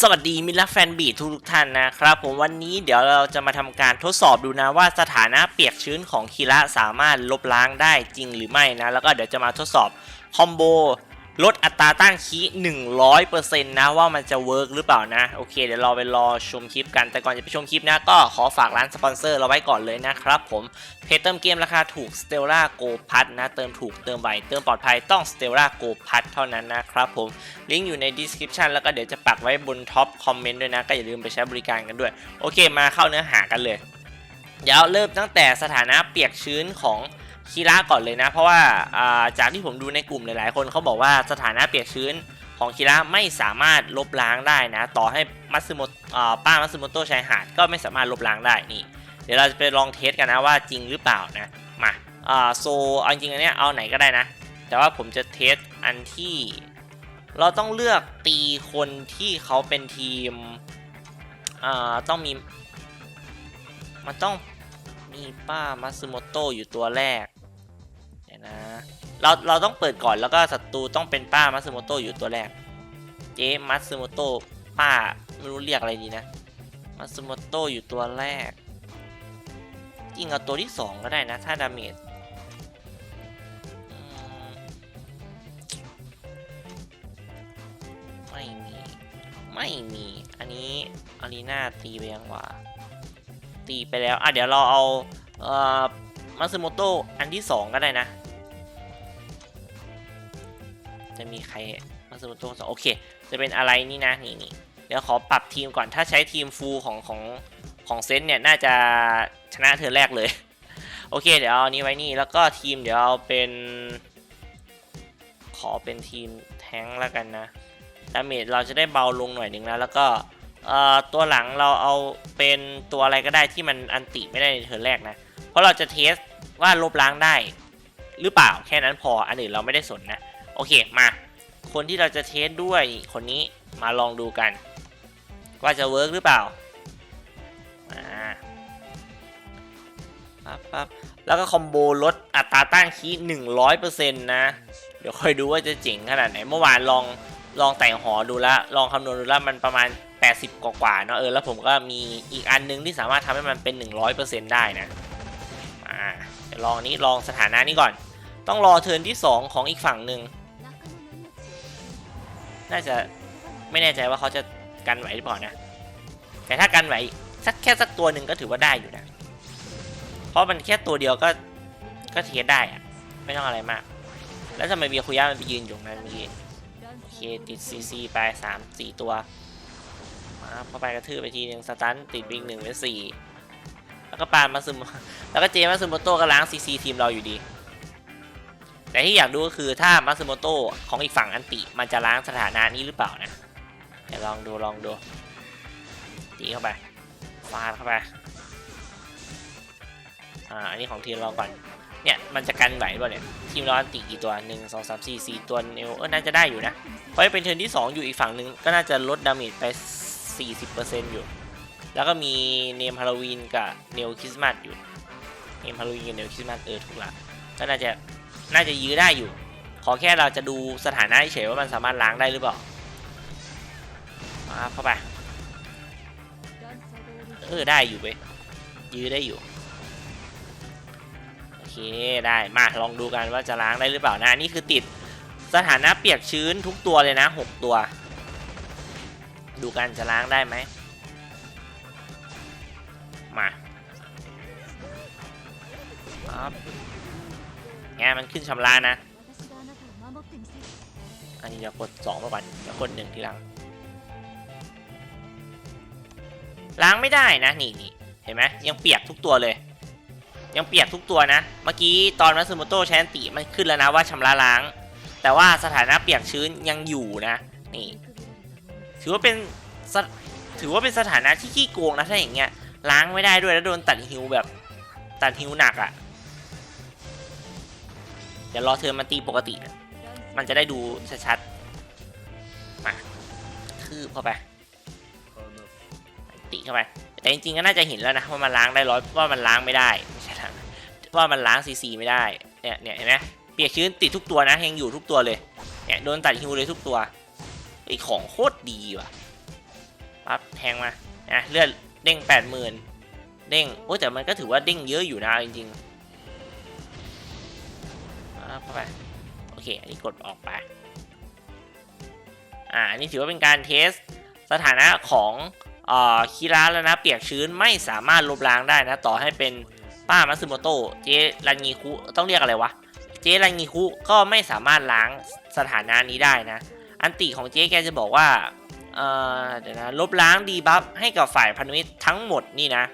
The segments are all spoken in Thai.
สวัสดีมิตรรักแฟนบีททุกท่านนะครับผมวันนี้เดี๋ยวเราจะมาทำการทดสอบดูนะว่าสถานะเปียกชื้นของคีระสามารถลบล้างได้จริงหรือไม่นะ แล้วก็เดี๋ยวจะมาทดสอบคอมโบ ลดอัตราต้านคี100%นะว่ามันจะเวิร์กหรือเปล่านะ โอเคเดี๋ยวเราไปรอชมคลิปกันแต่ก่อนจะไปชมคลิปนะ ก็ขอฝากร้านสปอนเซอร์เราไว้ก่อนเลยนะครับผมเพจเติมเกมราคาถูก Stella Go p a s นะ เติมถูกเติมไวเติมปลอดภัยต้อง Stella Go p a s เท่านั้นนะครับผมลิงก์อยู่ใน description แล้วก็เดี๋ยวจะปักไว้บนท็อปคอมเมนต์ด้วยนะ ก็อย่าลืมไปใช้บริการกันด้วย โอเคมาเข้าเนื้อหากันเลย เดี๋ยวเริ่มตั้งแต่สถานะเปียกชื้นของ คีระก่อนเลยนะ เพราะว่าจากที่ผมดูในกลุ่มหลายๆ คนเขาบอกว่าสถานะเปียกชื้นของคีระไม่สามารถลบล้างได้นะ ต่อให้มัตสึโมโตอ่าป้ามัตสึโมโตะชายหาดก็ไม่สามารถลบล้างได้นี่ เดี๋ยวเราจะไปลองเทสกันนะว่าจริงหรือเปล่านะมาโซเอาจริงๆอันเนี้ยเอาไหนก็ได้นะ แต่ว่าผมจะเทสอันที่ เราต้องเลือกตีคนที่เขาเป็นทีมต้องมีมันต้อง มีป้ามัตสึโมโตะอยู่ตัวแรกเดี๋ยวนะ เราเราต้องเปิดก่อนแล้วก็ศัตรูต้องเป็นป้ามัตสึโมโตะอยู่ตัวแรก เจ๊มัตสึโมโตะป้าไม่รู้เรียกอะไรดีนะมัตสึโมโตะอยู่ตัวแรกจริงเอาตัวที่สองก็ได้นะ ถ้าดาเมจไม่มี ไม่มี อันนี้อารีนาตีไปยังวะ ตีไปแล้ว อะเดี๋ยวเราเอาเอ่อมัตสึโมโตะอันที่สองก็ได้นะ จะมีใครมัตสึโมโตะสองโอเค จะเป็นอะไรนี่นะนี่นี่เดี๋ยวขอปรับทีมก่อนถ้าใช้ทีมฟูลของของของเซนต์เนี่ย น่าจะชนะเธอแรกเลย โอเค เดี๋ยวเอานี้ไว้นี่แล้วก็ทีมเดี๋ยวเอาเป็น ขอเป็นทีมแท้งแล้วกันนะดาเมจเราจะได้เบาลงหน่อยหนึ่งนะแล้วก็ ตัวหลังเราเอาเป็นตัวอะไรก็ได้ที่มันอันติไม่ได้ในเทิร์นแรกนะ เพราะเราจะเทสว่าลบล้างได้หรือเปล่าแค่นั้นพออันอื่นเราไม่ได้สนนะ โอเคมา คนที่เราจะเทสด้วยคนนี้มาลองดูกัน ว่าจะเวิร์กหรือเปล่าอ่าปั๊บปั๊บแล้วก็คอมโบลดอัตราต้านคีหนึ่งร้อยเปอร์เซ็นต์นะ เดี๋ยวค่อยดูว่าจะเจ๋งขนาดไหน เมื่อวานลองลองแต่งหอดูแล้วลองคำนวณดูแล้วมันประมาณ 80 กว่าๆเนาะเออแล้วผมก็มีอีกอันนึงที่สามารถทำให้มันเป็น 100%ได้นะอ่าเดี๋ยวลองนี้ลองสถานะนี้ก่อน ต้องรอเทิร์นที่ 2 ของอีกฝั่งหนึ่งน่าจะไม่แน่ใจว่าเขาจะกันไหวหรือเปล่านะ แต่ถ้ากันไหวสักแค่สักตัวหนึ่งก็ถือว่าได้อยู่นะ เพราะมันแค่ตัวเดียวก็ก็เทียได้อะไม่ต้องอะไรมาก แล้วทำไมเบียคุย่ามันไปยืนอยู่นั้นเมื่อกี้โอเคติดซีซีไปสามสี่ตัว เข้าไปกระทืบไปทีหนึ่งสตันติดวิ่งหนึ่งเป็นสี่แล้วก็ปานมาซึมแล้วก็เจมาซึโมโต้ก็ล้างซีซีทีมเราอยู่ดี แต่ที่อยากดูก็คือถ้ามาซึโมโต้ของอีกฝั่งอันติ มันจะล้างสถานะนี้หรือเปล่านะเดี๋ยวลองดูลองดูตีเข้าไปฟาดเข้าไปอ่าอันนี้ของทีมเราก่อนเนี่ยมันจะกันไหวป่ะเนี่ยทีมเราอันติกี่ตัวหนึ่งสองสามสี่สี่ตัวเนวเออน่าจะได้อยู่นะเพราะเป็นเทิร์นที่ 2 อยู่อีกฝั่งหนึ่งก็น่าจะลดดาเมจไป 40%อยู่ แล้วก็มีเนมฮาโลวีนกับเนลคริสต์มาสอยู่ เนมฮาโลวีนกับเนลคริสต์มาสเออถูกละก็น่าจะน่าจะยื้อได้อยู่ ขอแค่เราจะดูสถานะเฉยว่ามันสามารถล้างได้หรือเปล่ามาเข้าไป เออได้อยู่เว้ยยื้อได้อยู่โอเคได้มาลองดูกันว่าจะล้างได้หรือเปล่านะอันนี่คือติดสถานะเปียกชื้นทุกตัวเลยนะ 6 ตัว ดูกันจะล้างได้ไหม มาครับงานมันขึ้นชำระนะ อันนี้เดี๋ยวกด2มาก่อนเดี๋ยวกด1ทีหลัง ล้างไม่ได้นะนี่นี่เห็นไหมยังเปียกทุกตัวเลย ยังเปียกทุกตัวนะ เมื่อกี้ตอนมัสึโมโตใช้นติมันขึ้นแล้วนะว่าชำระล้าง แต่ว่าสถานะเปียกชื้นยังอยู่นะ นี่ ถือว่าเป็นถือว่าเป็นสถานะที่ขี้โกงนะถ้าอย่างเงี้ยล้างไม่ได้ด้วยแล้วโดนตัดฮิวแบบตัดฮิวหนักอะ่ะเดี๋ยวรอเธอมาตีปกตินะมันจะได้ดูชัดๆ มาคืบเข้าไป ติเข้าไป แต่จริงๆก็น่าจะเห็นแล้วนะว่ามันล้างได้ร้อยว่ามันล้างไม่ได้ไม่ใช่ล้างว่ามันล้างซีซีไม่ได้ เนี่ยเนี่ยเห็นไหมเปียกชื้นติดทุกตัวนะยังอยู่ทุกตัวเลย เนี่ยโดนตัดฮิวเลยทุกตัว ไอของโคตรดีว่ะปั๊บแทงมานะเลือดเด้งแปดหมื่นเด้งโอ้แต่มันก็ถือว่าเด้งเยอะอยู่นะจริงๆปั๊บเข้าไปโอเค อันนี้กดออกไป อ่าอันนี้ถือว่าเป็นการเทสสถานะของเอ่อคีราแล้วนะเปียกชื้นไม่สามารถลบล้างได้นะ ต่อให้เป็นป้ามัตสึโมโตะเจรันงีคุต้องเรียกอะไรวะ เจรันงีคุก็ไม่สามารถล้างสถานะนี้ได้นะ อันติของเจ๊แกจะบอกว่าเอ่อเดี๋ยวนะลบล้างดีบัฟให้กับฝ่ายพันธมิตรทั้งหมดนี่นะ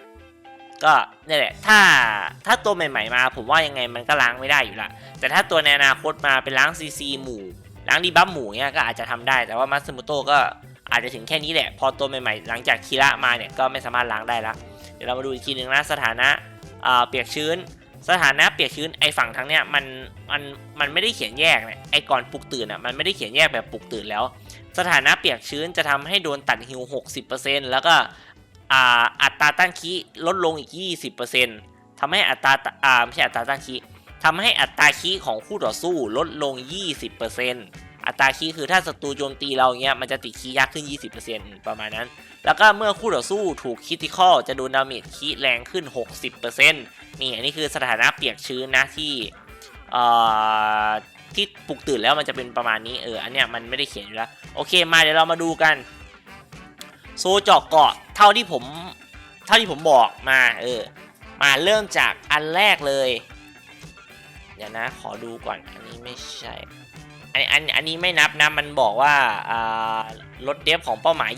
ก็นี่แหละถ้าถ้าตัวใหม่ๆมา ผมว่ายังไงมันก็ล้างไม่ได้อยู่ละแต่ถ้าตัวในอนาคตมาเป็นล้างซีซีหมู่ ล้างดีบัฟหมู่เนี่ยก็อาจจะทำได้แต่ว่ามัตสึโมโตะก็อาจจะถึงแค่นี้แหละ พอตัวใหม่ๆ หลังจากคีระมาเนี่ยก็ไม่สามารถล้างได้ละเดี๋ยวเรามาดูอีกทีหนึ่งนะสถานะเเปียกชื้น สถานะเปียกชื้นไอฝั่งทั้งเนี้ยมันมันมันไม่ได้เขียนแยกเนี่ยไอก่อนปลุกตื่นอะมันไม่ได้เขียนแยกแบบปลุกตื่นแล้ว สถานะเปียกชื้นจะทำให้โดนตัดฮิว60%แล้วก็อ่าอัตราต้านคีลดลงอีก 20%ทำให้อัตราอ่าไม่ใช่อัตราต้านคีทำให้อัตราคีของคู่ต่อสู้ลดลง 20%อัตราคีคือถ้าศัตรูโจมตีเราเงี้ยมันจะติดคียากขึ้น 20%ประมาณนั้น แล้วก็เมื่อคู่ต่อสู้ถูกคิติคอลจะโดนดาเมจคีแรงขึ้น 60% นี่อันนี้คือสถานะเปียกชื้นนะที่เอ่อที่ปลุกตื่นแล้วมันจะเป็นประมาณนี้เอออันเนี้ยมันไม่ได้เขียนอยู่แล้วโอเคมาเดี๋ยวเรามาดูกันโซเจาะเกาะเท่าที่ผมเท่าที่ผมบอกมาเออมาเริ่มจากอันแรกเลยเดี๋ยวนะขอดูก่อนอันนี้ไม่ใช่อันอันอันนี้ไม่นับนะมันบอกว่าอ่าลดเดฟของเป้าหมาย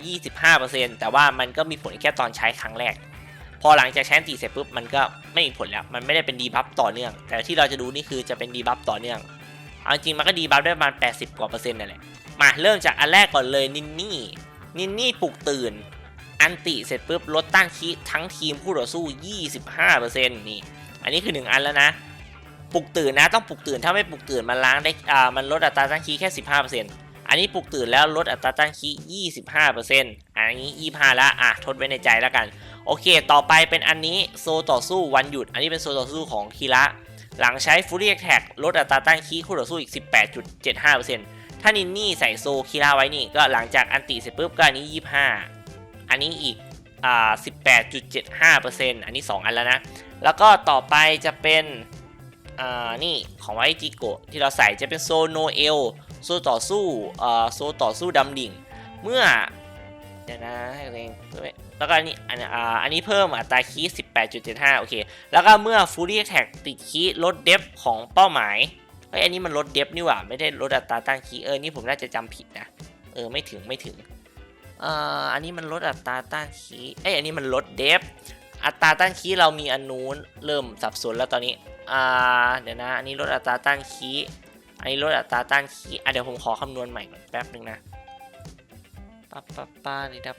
25%แต่ว่ามันก็มีผลแค่ตอนใช้ครั้งแรก พอหลังจากใช้อันตีเสร็จปุ๊บมันก็ไม่มีผลแล้ว มันไม่ได้เป็นดีบัฟต่อเนื่อง แต่ที่เราจะดูนี่คือจะเป็นดีบัฟต่อเนื่องเอาจริงมันก็ดีบัฟได้ประมาณ 80 กว่าเปอร์เซ็นต์นั่นแหละ มาเริ่มจากอันแรกก่อนเลยนินนี่ นินนี่ปลุกตื่น อันติเสร็จปุ๊บลดต้านคีทั้งทีมคู่ต่อสู้ 25%นี่ อันนี้คือ 1 อันแล้วนะ ปลุกตื่นนะต้องปลุกตื่น ถ้าไม่ปลุกตื่นมันล้างได้ อ่า มันลดอัตราต้านคีแค่ 15%อันนี้ปลุกตื่นแล้วลดอัตราต้านคี25%อันนี้ 25 แล้วอะทดไว้ในใจแล้วกัน โอเค ต่อไปเป็นอันนี้โซต่อสู้วันหยุด อันนี้เป็นโซต่อสู้ของคีระ หลังใช้ฟูรี่แท็กลดอัตราต้านคีคู่ต่อสู้อีก 18.75%ถ้านินนี่ใส่โซคีระไว้นี่ก็หลังจากอันติเสร็จปุ๊บก็อันนี้ 25 อันนี้อีกอ่า18.75%อันนี้ 2 อันแล้วนะ แล้วก็ต่อไปจะเป็นอ่านี่ของไวจิโกะที่เราใส่จะเป็นโซโนเอลโซต่อสู้อ่าโซต่อสู้ดำดิ่ง เมื่อเดี๋ยวนะให้ตัวเอง แล้วก็อันนี้อันอ่าอันนี้เพิ่มอัตราคีส18.75โอเค แล้วก็เมื่อฟูรี่แท็กติดคีลดเดฟของเป้าหมายเฮ้ยอันนี้มันลดเดฟนี่หว่า ไม่ได้ลดอัตราตั้งคีเออนี่ผมน่าจะจำผิดนะเออไม่ถึงไม่ถึงอ่าอันนี้มันลดอัตราต้านคีเอ้ยอันนี้มันลดเดฟอัตราต้านคีเรามีอันนู้นเริ่มสับสนแล้วตอนนี้อ่าเดี๋ยวนะอันนี้ลดอัตราต้านคีอันนี้ลดอัตราต้านคีอะเดี๋ยวผมขอคำนวณใหม่ก่อนแป๊บหนึ่งนะปั๊บปั๊บป้านี่ดับ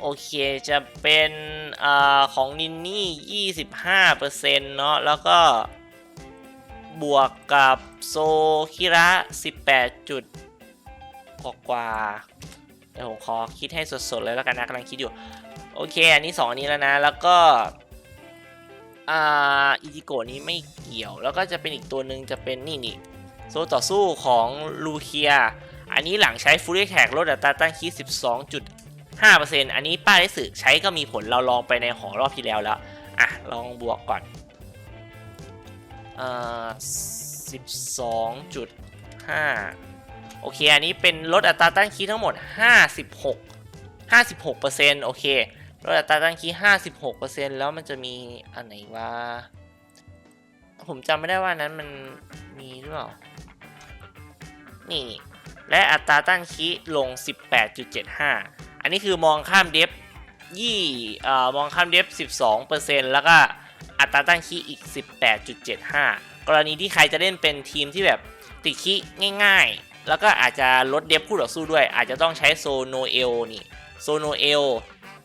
โอเคจะเป็นอของนินนี่25%เปอร์เซ็นต์เนาะแล้วก็บวกกับโซคิระ18จุดกว่ากว่าเดี๋ยวผมขอคิดให้สดๆเลยแล้วกันนะกำลังคิดอยู่ โอเค อันนี้2อันนี้แล้วนะ แล้วก็อ่าอิจิโกะนี้ไม่เกี่ยว แล้วก็จะเป็นอีกตัวหนึ่งจะเป็นนี่นี่โซต่อสู้ของลูเคีย อันนี้หลังใช้ฟูรี่แท็กลดอัตราต้านคี12จุด 5%อันนี้ป้าได้สึกใช้ก็มีผลเราลองไปในหอรอบที่แล้วแล้ว อะ ลองบวกก่อนเอ่า12.5 โอเค อันนี้เป็นลดอัตราต้านคีทั้งหมด 56 56%โอเคลดอัตราต้านคีย์56%แล้วมันจะมีอันไหนวะผมจำไม่ได้ว่านั้นมันมีหรือเปล่า นี่ และอัตราต้านคีลง 18.75 อันนี้คือมองข้ามเดฟยี่เอ่อมองข้ามเดฟ 12%แล้วก็อัตราตั้งคีย์อีก 18.75 กรณีที่ใครจะเล่นเป็นทีมที่แบบติดคีย์ง่ายๆ แล้วก็อาจจะลดเดฟคู่ต่อสู้ด้วย อาจจะต้องใช้โซโนเอลนี่โซโนเอล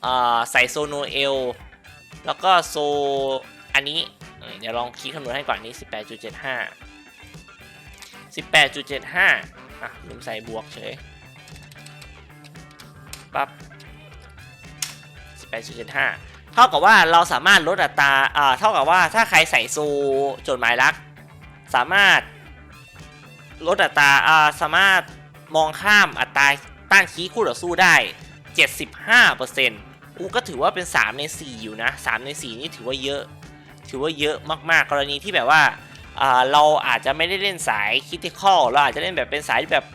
เอ่อใส่โซโนเอลแล้วก็โซอันนี้เออเดี๋ยวลองคิดคำนวณให้ก่อนนี้ 18.75 18.75อะลืมใส่บวกเฉย ปั๊บ18.75 เท่ากับว่าเราสามารถลดอัตราอ่าเท่ากับว่าถ้าใครใส่โซจดหมายรัก สามารถลดอัตราอ่าสามารถมองข้ามอัตราต้านคีคู่ต่อสู้ได้ 75%อูก็ถือว่าเป็น 3 ใน 4 อยู่นะ 3 ใน 4 นี่ถือว่าเยอะ ถือว่าเยอะมากๆ กรณีที่แบบว่าอ่าเราอาจจะไม่ได้เล่นสายคิติคอลเราอาจจะเล่นแบบเป็นสายแบบ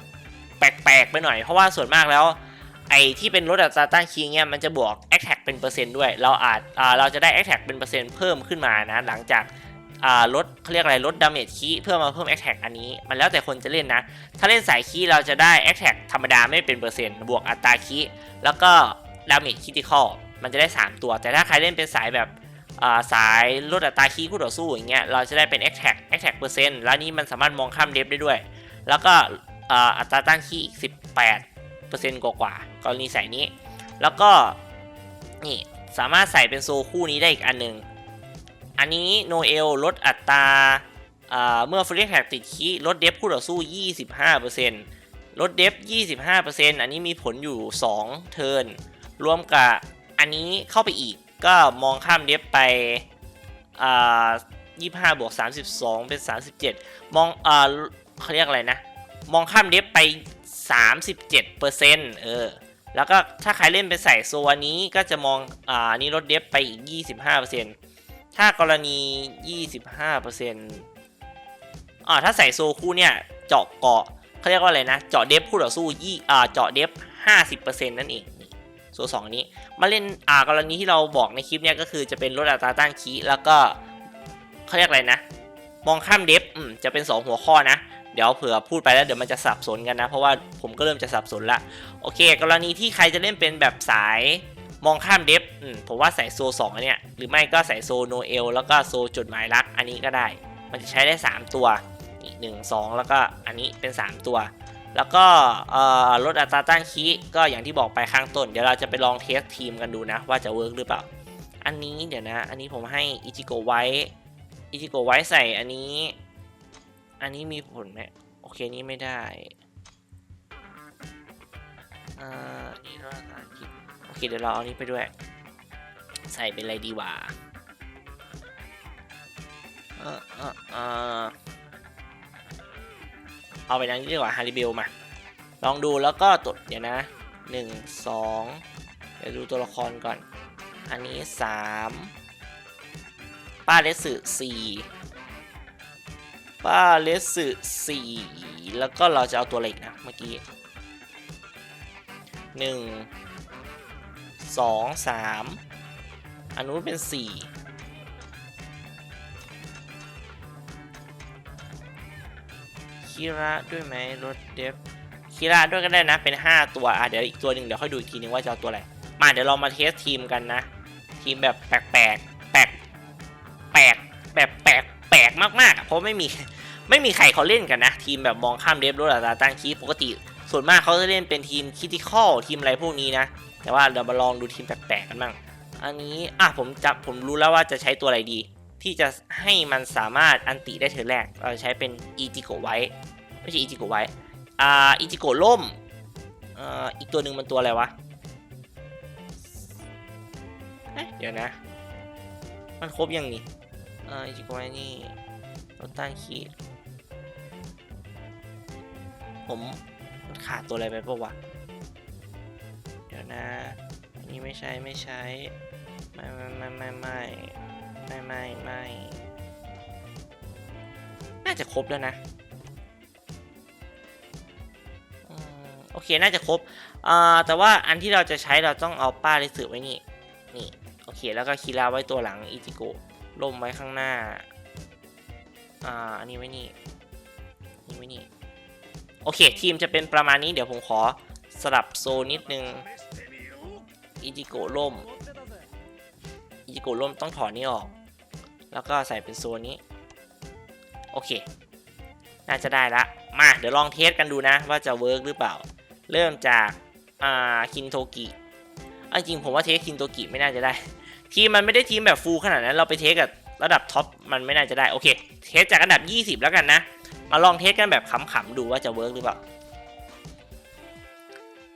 แปลกๆ ไปหน่อย เพราะว่าส่วนมากแล้ว ไอที่เป็นลดอัตราต้านคีย์เนี่ยมันจะบวก a t t a c เป็นเปอร์เซ็นต์ด้วย เราอาจอ่าเราจะได้ a t t a c เป็นเปอร์เซ็นต์เพิ่มขึ้นมานะหลังจากอ่าลดเขาเรียกอะไรลดดาเมจคีย์เพื่อมาเพิ่ม a t t a c อันนี้ มันแล้วแต่คนจะเล่นนะ ถ้าเล่นสายคีย์เราจะได้ a t t a c ธรรมดาไม่เป็นเปอร์เซ็นต์บวกอัตราคีย์แล้วก็ดาเมจคิติคอลมันจะได้ 3 ตัว แต่ถ้าใครเล่นเป็นสายแบบาสายลดอัตราคีย์คู่ต่อสู้อย่างเงี้ยเราจะได้เป็น a t t a c a t t a c เปอร์เซ็นต์แล้วนี่มันสามารถมองข้ามเดฟได้ด้วย แล้วก็อัตราต้านคีอีก 18เปอร์เซ็นต์กว่าๆ กรณีใสายนี้ แล้วก็นี่สามารถใส่เป็นโซคู่นี้ได้อีกอันหนึ่งอันนี้โนเอลลดอัตราเมื่อฟรีแท็กติดคีลดเดฟคู่ต่อสู้ 25%ลดเดฟ 25%อันนี้มีผลอยู่ 2 เทิร์น รวมกับอันนี้เข้าไปอีกก็มองข้ามเดฟไปอ่า25บวก32 เป็น 37 มองอ่าเขาเรียกอะไรนะ มองข้ามเดฟไป 37%เออ แล้วก็ถ้าใครเล่นเป็นใส่โซนนี้ก็จะมองอ่านี่ลดเดฟไปอีก 25%ถ้ากรณี 25%อ่าถ้าใส่โซคู่เนี่ยเจาะเกาะเขาเรียกว่าอะไรนะ เจาะเดฟคู่ต่อสู้ยี่อ่าเจาะเดฟ50%นั่นเองนี่โซสองนี้ มาเล่นอ่ากรณีที่เราบอกในคลิปเนี่ยก็คือจะเป็นลดอัตราต้านคีแล้วก็เขาเรียกอะไรนะ มองข้ามเดฟอืมจะเป็น 2 หัวข้อนะ เดี๋ยวเผื่อพูดไปแล้วเดี๋ยวมันจะสับสนกันนะ เพราะว่าผมก็เริ่มจะสับสนละ โอเค กรณีที่ใครจะเล่นเป็นแบบสายมองข้ามเดฟผมว่าใส่โซ2อันเนี้ยหรือไม่ก็ใส่โซโนเอลแล้วก็โซจดหมายรักอันนี้ก็ได้ มันจะใช้ได้ 3 ตัวนี่หนึ่งสองแล้วก็อันนี้เป็น 3 ตัว แล้วก็ลดอัตราต้านคีก็อย่างที่บอกไปข้างต้น เดี๋ยวเราจะไปลองเทสทีมกันดูนะ ว่าจะเวิร์กหรือเปล่า อันนี้เดี๋ยวนะ อันนี้ผมให้อิจิโกไว้อิจิโกไว้ใส่อันนี้ อันนี้มีผลไหมโอเคนี่ไม่ได้ อ่านี่เราอ่านคลิปโอเคเดี๋ยวเราเอานี้ไปด้วย ใส่เป็นอะไรดีวะเออเออเออเอาไปนั้นดีกว่าฮาริเบลมา ลองดูแล้วก็ตดเดี๋ยวนะหนึ่งสองเดี๋ยวดูตัวละครก่อน อันนี้สามป้าเลสสึสี่ป้าเลสสึสี่แล้วก็เราจะเอาตัวอะไรอีกนะเมื่อกี้ หนึ่งสองสามอันนู้นเป็นสี่คิระด้วยไหมรถเดฟคิระด้วยก็ได้นะเป็น 5 ตัวอะเดี๋ยวอีกตัวหนึ่งเดี๋ยวค่อยดูอีกทีนึงว่าจะเอาตัวอะไรมาเดี๋ยวเรามาเทสทีมกันนะ ทีมแบบแปลกแปลกแปลกแปลกแบบแปลกแปลกมากๆเพราะไม่มีไม่มีใครเขาเล่นกันนะ ทีมแบบมองข้ามเดฟรถอัตราตั้งคีปกติ ส่วนมากเขาจะเล่นเป็นทีมคิติคอลทีมอะไรพวกนี้นะ แต่ว่าเรามาลองดูทีมแปลกๆกันบ้าง อันนี้อะผมจับผมรู้แล้วว่าจะใช้ตัวอะไรดี ที่จะให้มันสามารถอันติได้เธอแรก เราจะใช้เป็นอีจิโกไว้ ไม่ใช่อีจิโกไว้อ่าอีจิโกล่มอ่าอีกตัวหนึ่งมันตัวอะไรวะเเดี๋ยวนะ มันครบยังนี่อ่าอีจิโกไว้นี่รถตั้งคีย์ผม มันขาดตัวอะไรไปปะวะ เดี๋ยวนะ อันนี้ไม่ใช่ไม่ใช้ ไม่ไม่ไม่ไม่ไม่ไม่ไม่ไม่น่าจะครบแล้วนะอโอเค น่าจะครบอ่าแต่ว่าอันที่เราจะใช้เราต้องเอาป้าลิสึไว้นี่ นี่ โอเค แล้วก็คีราไว้ตัวหลัง อิจิโกะล่มไว้ข้างหน้า อ่า อันนี้ไว้นี่ นี่ไว้นี่ โอเค ทีมจะเป็นประมาณนี้เดี๋ยวผมขอสลับโซนนิดนึงอิจิโกะล่มอิจิโกะล่มต้องถอดนี้ออก แล้วก็ใส่เป็นโซนนี้ โอเค น่าจะได้ละ มาเดี๋ยวลองเทสกันดูนะ ว่าจะเวิร์กหรือเปล่า เริ่มจากอ่าคินโทกิอจริงผมว่าเทสคินโทกิไม่น่าจะได้ ทีมมันไม่ได้ทีมแบบฟูลขนาดนั้นเราไปเทสกับระดับท็อปมันไม่น่าจะได้ โอเค เทสจากอันดับ 20 แล้วกันนะ มาลองเทสกันแบบขำๆดูว่าจะเวิร์กหรือเปล่า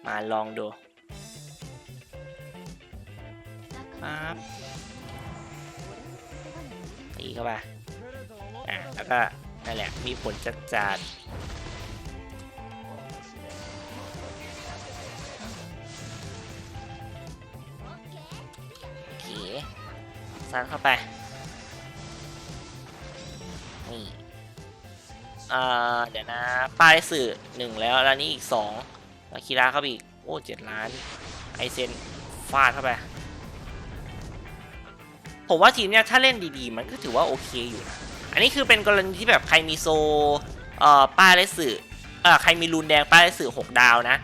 มาลองดูปั๊บตีเข้าไปอะแล้วก็นั่นแหละมีผลจัดจัดโอเคซัดเข้าไป อ่าเดี๋ยวนะ ป้ายสื่อหนึ่งแล้ว แล้วนี่อีกสองแล้วคีราเข้าไปอีก โอ้เจ็ดล้าน ไอเซนฟาดเข้าไป ผมว่าทีมเนี้ยถ้าเล่นดีๆ มันก็ถือว่าโอเคอยู่นะ อันนี้คือเป็นกรณีที่แบบใครมีโซเอ่อป้ายและสื่อเอ่อใครมีรูนแดงป้ายและสื่อหกดาวนะ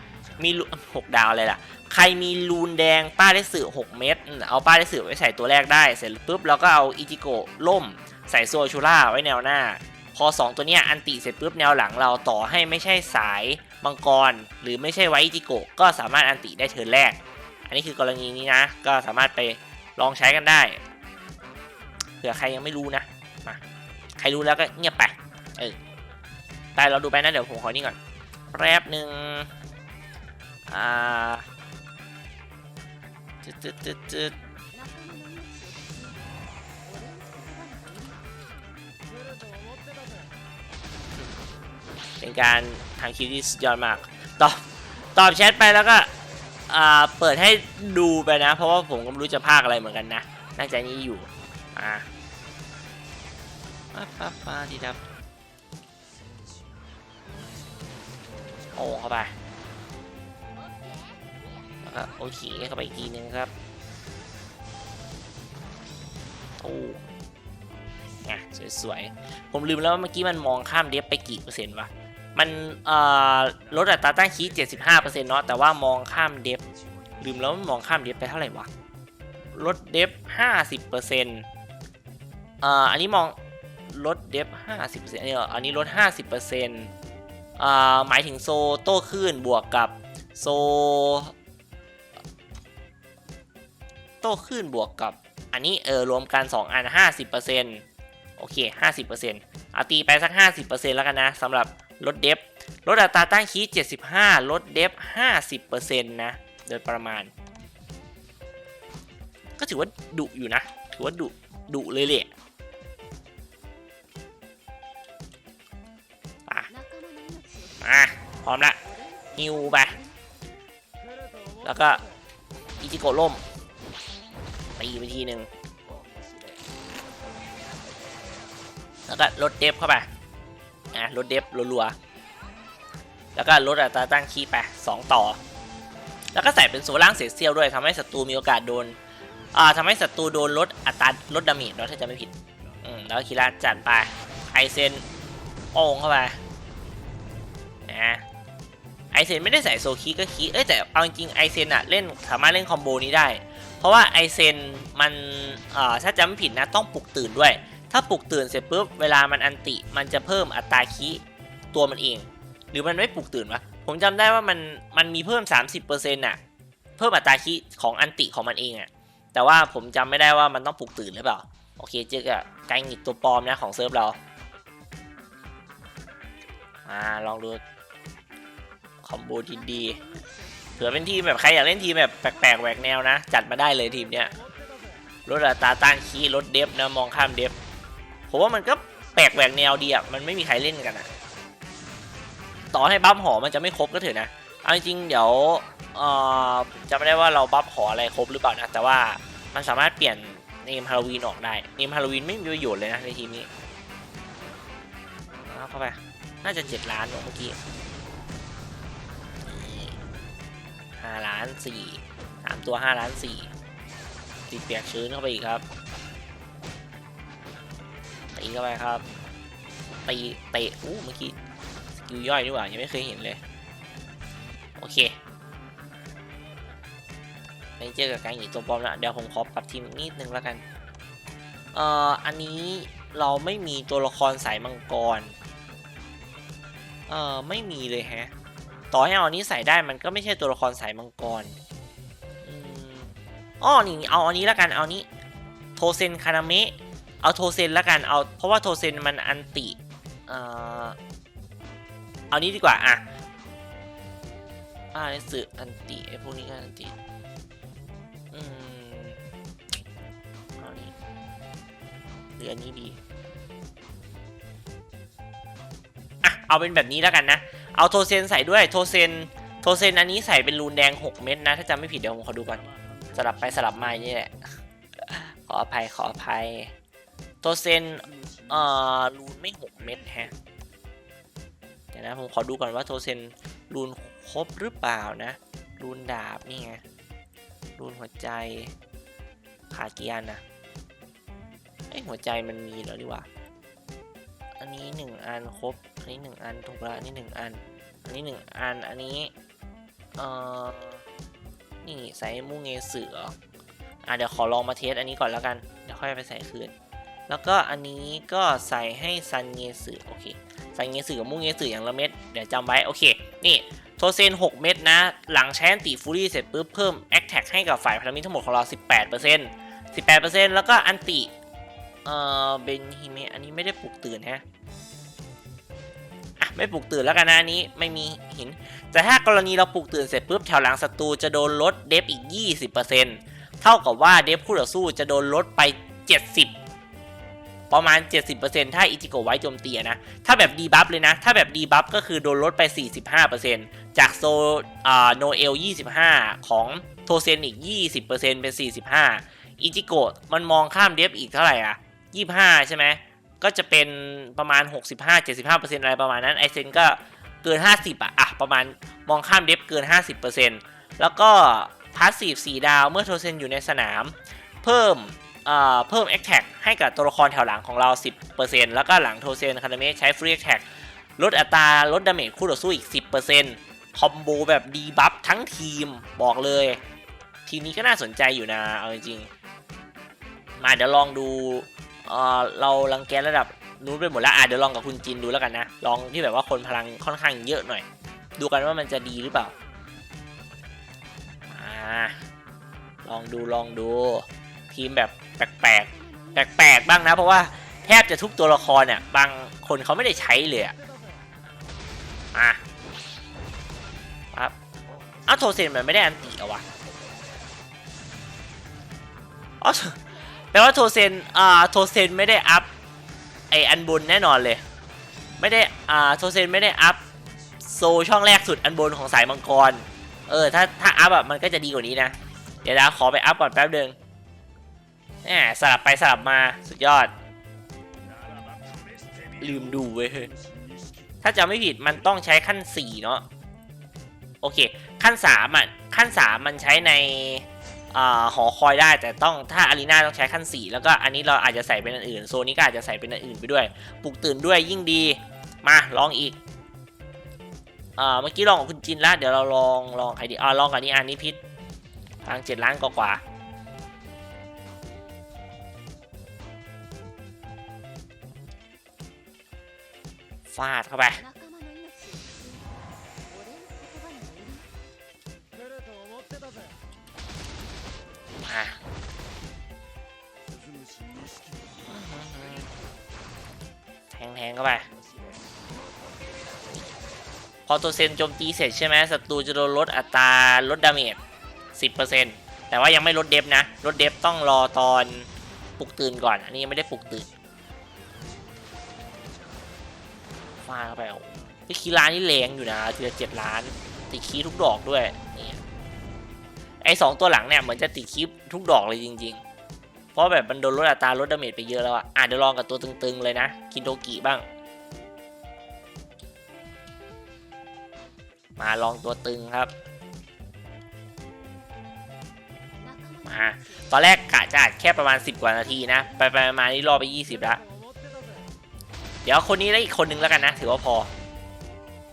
มีหกดาวเลยล่ะ ใครมีรูนแดงป้ายได้สื่อ6เม็ด เอาป้ายได้สื่อไว้ใส่ตัวแรกได้ เสร็จปุ๊บเราก็เอาอิจิโกะล่มใส่โซชูล่าไว้แนวหน้า พอ 2 ตัวเนี้ยอันติเสร็จปุ๊บแนวหลังเราต่อให้ไม่ใช่สายมังกร หรือไม่ใช่ไวจิโกก็สามารถอันติได้เทินแรก อันนี้คือกรณีนี้นะ ก็สามารถไปลองใช้กันได้เผื่อใครยังไม่รู้นะมาใครรู้แล้วก็เงียบไปเออไปเราดูไปนะเดี๋ยวผมขอนี่ก่อนแป๊บหนึ่งอ่าจึ๊ดจึ๊ดจึ๊ด เป็นการทำคลิปที่สุดยอดมาก ตอบตอบแชทไปแล้วก็อ่าเปิดให้ดูไปนะ เพราะว่าผมก็ไม่รู้จะพากอะไรเหมือนกันนะน่าจะนี่อยู่อ่าป้าป้าป้าดีดับโอ้เข้าไปแล้วก็โอเคเข้าไปอีกทีนึงครับโอ้ไงสวยๆ ผมลืมแล้วว่าเมื่อกี้มันมองข้ามเดฟไปกี่เปอร์เซ็นต์วะ มันลดอัตราตั้งคีย์75%เนาะแต่ว่ามองข้ามเดฟลืมแล้วมันมองข้ามเดฟไปเท่าไหร่วะลดเดฟ50%เอ่ออันนี้มองลดเดฟ50%อันนี้เหรออันนี้ลด 50%อ่าหมายถึงโซโต้คลื่นบวกกับโซโต้คลื่นบวกกับ อันนี้เออรวมกัน 2 อัน 50%โอเค 50%เอาตีไปสัก 50%แล้วกันนะสำหรับ ลดเดฟลดอัตราตั้งคี75 ลดเดฟ50%นะโดยประมาณ ก็ถือว่าดุอยู่นะ ถือว่าดุดุเลยแหละอะมาพร้อมละฮิวไปแล้วก็อิจิโกะล่มตีไปทีหนึ่งแล้วก็ลดเดฟเข้าไป อะลดเดฟรัวๆแล้วก็ลดอัตราตั้งคีย์ไปสองต่อ แล้วก็ใส่เป็นโซล่างเศษเซียวด้วยทำให้ศัตรูมีโอกาสโดนอ่าทำให้ศัตรูโดนลดอัตราลดดาเมจเนาะถ้าจะไม่ผิดอืมแล้วคีราจัดไปไอเซนโอ่งเข้าไปนะไอเซนไม่ได้ใส่โซคีก็คีเอ้ยแต่เอาจริงไอเซนอะเล่นสามารถเล่นคอมโบนี้ได้ เพราะว่าไอเซนมันอ่อถ้าจำไม่ผิดนะต้องปลุกตื่นด้วย ถ้าปลุกตื่นเสร็จปุ๊บเวลามันอันติมันจะเพิ่มอัตราคีตัวมันเอง หรือมันไม่ปลุกตื่นวะผมจำได้ว่ามันมันมีเพิ่ม 30%น่ะเพิ่มอัตราคีของอันติของมันเองอะแต่ว่าผมจำไม่ได้ว่ามันต้องปลุกตื่นหรือเปล่าโอเคเจอกับไกงิดตัวปลอมนะของเซิร์ฟเราอ่าลองดูคอมโบดีๆเผื่อเป็นทีมแบบใครอยากเล่นทีมแบบแปลกๆแหวกแนวนะ จัดมาได้เลยทีมเนี้ยลดอัตราต้านคีย์ลดเดฟนะ มองข้ามเดฟ ผมว่ามันก็แปลกแหวกแนวดีอะมันไม่มีใครเล่นกันอะต่อให้บัฟหอมันจะไม่ครบก็เถอะนะเอาจริงๆเดี๋ยวจำไม่ได้ว่าเราบัฟหออะไรครบหรือเปล่านะแต่ว่ามันสามารถเปลี่ยนเนมฮาโลวีนออกได้เนมฮาโลวีนไม่มีประโยชน์เลยนะในทีมนี้เข้าไปน่าจะเจ็ดล้านเนอะเมื่อกี้ห้าล้านสี่สามตัวห้าล้านสี่ติดเปียกชื้นเข้าไปอีกครับ ตีเข้าไปครับตีเตะอู้เมื่อกี้สกิลย่อยดีกว่ายังไม่เคยเห็นเลย โอเคไม่เจอกับการหนีตัวปลอมแล้วเดี๋ยวผมขอปรับทีมนิดนึงแล้วกันเอ่ออันนี้เราไม่มีตัวละครสายมังกรเอ่อไม่มีเลยแฮะต่อให้เอาอันนี้ใส่ได้มันก็ไม่ใช่ตัวละครสายมังกรอืมอ้อนี่เอาอันนี้แล้วกันเอานี้โทเซนคานาเมะ เอาโทเซนแล้วกันเอาเพราะว่าโทเซนมันอันติเอ่อเอานี้ดีกว่าอะอ่าในสื่ออันติไอพวกนี้ก็อันติอืมเอานี้หรืออันนี้ดีอะเอาเป็นแบบนี้แล้วกันนะ เอาโทเซนใส่ด้วยโทเซนโทเซนอันนี้ใส่เป็นรูนแดง 6 เม็ดนะ ถ้าจำไม่ผิดเดี๋ยวผมขอดูก่อน สลับไปสลับมาอย่างนี่แหละ ขออภัยขออภัย โทเซนเอ่อรูนไม่หกเม็ดแฮะเดี๋ยวนะผมขอดูก่อนว่าโทเซนรูนครบหรือเปล่านะ รูนดาบนี่ไง รูนหัวใจขาดกี่อันนะไอหัวใจมันมีแล้วดีกว่า อันนี้หนึ่งอันครบ อันนี้หนึ่งอันถูกละอันนี้หนึ่งอัน อันนี้หนึ่งอัน อันนี้ เอ่อ นี่ใส่มูเงเสืออะเดี๋ยวขอลองมาเทสอันนี้ก่อนแล้วกัน เดี๋ยวค่อยไปใส่คืน แล้วก็อันนี้ก็ใส่ให้ซันเงสือโอเคซันเงสือกับมูเงสืออย่างละเม็ดเดี๋ยวจำไว้โอเค นี่โทเซน 6 เม็ดนะ หลังใช้อันติฟูรี่เสร็จปุ๊บเพิ่มแอคแท็กให้กับฝ่ายพลังมิตรทั้งหมดของเรา 18% 18%แล้วก็อันติ เอ่อ เบนฮิเมะ อันนี้ไม่ได้ปลุกตื่นฮะ อะ ไม่ปลุกตื่นแล้วกันนะอันนี้ไม่มีหิน แต่ถ้ากรณีเราปลุกตื่นเสร็จปุ๊บแถวหลังศัตรูจะโดนลดเดฟอีก 20%เท่ากับว่าเดฟคู่ต่อสู้จะโดนลดไป 70 ประมาณ 70%ถ้าอิจิโกะไว้โจมตีนะ ถ้าแบบดีบัฟเลยนะ ถ้าแบบดีบัฟก็คือโดนลดไป 45%จากโซโนเอล 25 ของโทเซนอีก 20%เป็น 45 อิจิโกะมันมองข้ามเดฟอีกเท่าไหร่อะ 25 ใช่ไหม ก็จะเป็นประมาณ 65-75%อะไรประมาณนั้น ไอเซนก็เกิน 50 อะ อะ ประมาณมองข้ามเดฟเกิน 50%แล้วก็พาสซีฟ4ดาวเมื่อโทเซนอยู่ในสนาม เพิ่ม เอ่อเพิ่ม a t t a c ให้กับตัวละครแถวหลังของเรา 10%แล้วก็หลังโทเซนคานาเมใช้ Free a t t a c ลดอัตราลดดาเมจคู่ต่อสู้อีก 10%คอมโบแบบดีบัฟทั้งทีมบอกเลย ทีมนี้ก็น่าสนใจอยู่นะ เอาจริงๆ มาเดี๋ยวลองดูเราลังแกนระดับนู้นไปหมดแล้วอะเดี๋ยวลองกับคุณจินดูแล้วกันนะ ลองที่แบบว่าคนพลังค่อนข้างเยอะหน่อย ดูกันว่ามันจะดีหรือเปล่าอ่าลองดูลองดู ทีมแบบแปลกๆแปลกๆบ้างนะ เพราะว่าแทบจะทุกตัวละครเนี่ยบางคนเขาไม่ได้ใช้เลยอะอะครับอ้าวโทเซนมันไม่ได้อันติเหรอวะอ๋อแปลว่าโทเซนอ่าโทเซนไม่ได้อัพไออันบนแน่นอนเลย ไม่ได้อ่าโทเซนไม่ได้อัพโซช่องแรกสุดอันบนของสายมังกร เออถ้าถ้าอัพอะมันก็จะดีกว่านี้นะ เดี๋ยวนะขอไปอัพก่อนแป๊บนึง แหมสลับไปสลับมาสุดยอด ลืมดูเว้ยถ้าจะไม่ผิดมันต้องใช้ขั้น 4 เนาะโอเค ขั้น3อะขั้น 3 มันใช้ในอหอคอยได้แต่ต้องถ้าอารีนาต้องใช้ขั้น 4 แล้วก็อันนี้เราอาจจะใส่เป็นอันอื่น โซนนี้ก็อาจจะใส่เป็นอันอื่นไปด้วยปลุกตื่นด้วยยิ่งดีมาลองอีกเมื่อกี้ลองกับคุณจินแล้วเดี๋ยวเราลองลองใครดีอ่าลองกับนี่อันนี้พิษทางเจ็ดล้านกว่า ฟาดเข้าไปมาแทงๆเข้าไป พอตัวเซนโจมตีเสร็จใช่ไหมศัตรูจะโดนลดอัตราลดดาเมจ10%แต่ว่ายังไม่ลดเด็บนะ ลดเด็บต้องรอตอนปลุกตื่นก่อน อันนี้ยังไม่ได้ปลุกตื่น ฟาดเข้าไปไอ้คีร้านนี่แรงอยู่นะทีละเจ็ดล้านติดคีทุกดอกด้วยนี่ไอ้สองตัวหลังเนี่ยเหมือนจะติดคีทุกดอกเลยจริง ๆ เพราะแบบมันโดนลดอัตราลดดาเมจไปเยอะแล้วอะอาจจะลองกับตัวตึงๆเลยนะคินโตกิบ้าง มาลองตัวตึงครับมาตอนแรกกะจะอัดแค่ประมาณ 10 กว่านาทีนะ ไปไปมานี่รอไป 20 แล้ว ดี๋ยวคนนี้ได้อีกคนนึงแล้วกันนะ ถือว่าพอ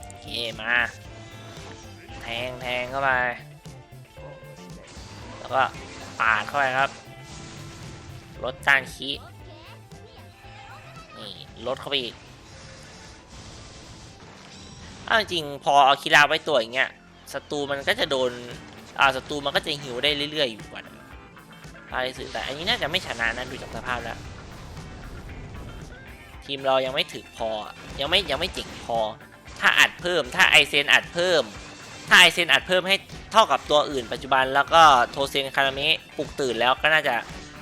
โอเค มา แทงแทงเข้าไป แล้วก็ปาดเข้าไปครับ ลดต้านคีนี่ลดเข้าไปอีกเอาจริงพอเอาคีราไว้ตัวอย่างเงี้ยศัตรูมันก็จะโดนอ่าศัตรูมันก็จะหิวได้เรื่อยๆอยู่กว่าพาริสึแต่อันนี้น่าจะไม่ชนะนะดูจากสภาพแล้ว ทีมเรายังไม่ถึกพอ ยังไม่ยังไม่เจ๋งพอ ถ้าอัดเพิ่ม ถ้าไอเซนอัดเพิ่ม ถ้าไอเซนอัดเพิ่มให้เท่ากับตัวอื่นปัจจุบันแล้วก็โทเซนคาราเมะปลุกตื่นแล้วก็น่าจะ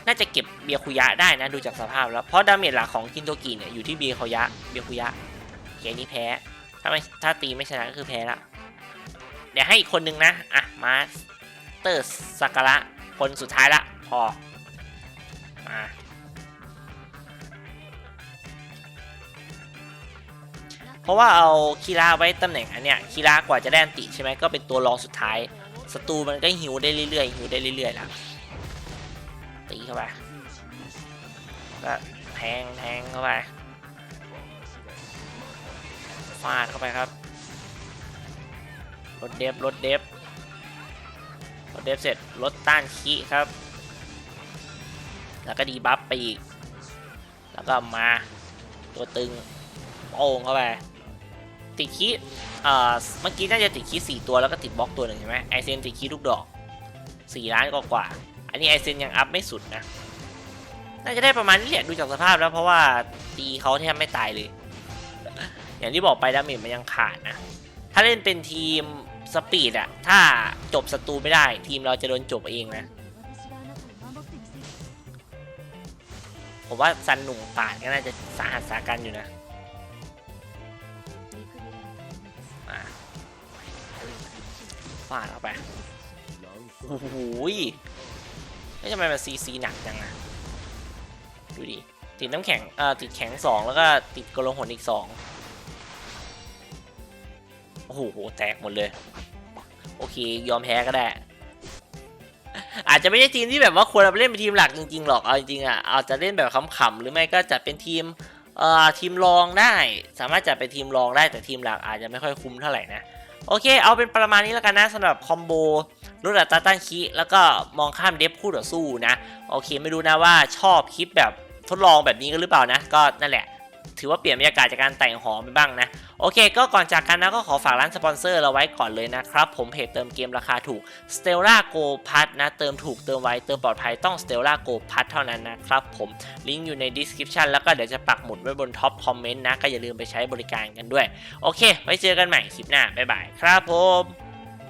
น่าจะเก็บเบียคุยะได้นะดูจากสภาพแล้วเพราะดาเมจหลักของคินโตกิเนี่ยอยู่ที่เบียคุยะเบียคุยะเกมนี้แพ้ถ้าไม่ถ้าตีไม่ชนะก็คือแพ้ละเดี๋ยวให้อีกคนนึงนะอะมาสเตอร์สักระคนสุดท้ายละพอมา เพราะว่าเอาคีราไว้ตำแหน่งอันเนี้ยคีรากว่าจะได้อันติใช่ไหมก็เป็นตัวรองสุดท้ายศัตรูมันก็หิวได้เรื่อยๆหิวได้เรื่อยๆแล้วตีเข้าไปก็แทงแทงเข้าไปฟาดเข้าไปครับลดเดฟลดเดฟลดเดฟเสร็จลดต้านคีครับ แล้วก็ดีบัฟไปอีก แล้วก็มาตัวตึงโป่งเข้าไป ติดคีเอ่อเมื่อกี้น่าจะติดคีสี่ตัวแล้วก็ติดบล็อกตัวหนึ่งใช่ไหมไอเซนติดคีทุกดอกสี่ล้านกว่ากว่า อันนี้ไอเซนยังอัพไม่สุดนะ น่าจะได้ประมาณนี้แหละดูจากสภาพแล้วเพราะว่าตีเขาแทบไม่ตายเลย อย่างที่บอกไปดาเมจมันยังขาดนะ ถ้าเล่นเป็นทีมสปีดอะถ้าจบศัตรูไม่ได้ ทีมเราจะโดนจบเองนะผมว่าซันหนุ่มป่านก็น่าจะสาหัสสากันอยู่นะาดเข้าไป โอ้โหยไม่ทำไมมันซีซีหนักจังอะดูดิ ติดน้ำแข็งเอ่อติดแข็งสองแล้วก็ติดกระโหลกหนอีกสองโอ้โห แตกหมดเลย โอเค ยอมแพ้ก็ได้ อาจจะไม่ใช่ทีมที่แบบว่าควรเอาไปเล่นเป็นทีมหลักจริงๆหรอก เอาจริงๆอะ อาจจะเล่นแบบขำๆหรือไม่ก็จัดเป็นทีมเอ่อทีมรองได้ สามารถจัดเป็นทีมรองได้แต่ทีมหลักอาจจะไม่ค่อยคุ้มเท่าไหร่นะ โอเค เอาเป็นประมาณนี้แล้วกันนะสำหรับคอมโบลดอัตราต้านคีแล้วก็มองข้ามเดฟคู่ต่อสู้นะ โอเคไม่รู้นะว่าชอบคลิปแบบทดลองแบบนี้กันหรือเปล่านะ ก็นั่นแหละ ถือว่าเปลี่ยนบรรยากาศจากการแต่งหอมไปบ้างนะ โอเค ก็ก่อนจากกันนะก็ขอฝากร้านสปอนเซอร์เราไว้ก่อนเลยนะครับ ผมเพจเติมเกมราคาถูก Stella Go p a s นะ เติมถูกเติมไวเติมปลอดภัยต้อง Stella Go Pass เท่านั้นนะครับผมลิงก์อยู่ใน description แล้วก็เดี๋ยวจะปักหมุดไว้บนท็อปคอมเมนต์นะ ก็อย่าลืมไปใช้บริการกันด้วย โอเค ไว้เจอกันใหม่คลิปหน้าบ๊ายบายครับผม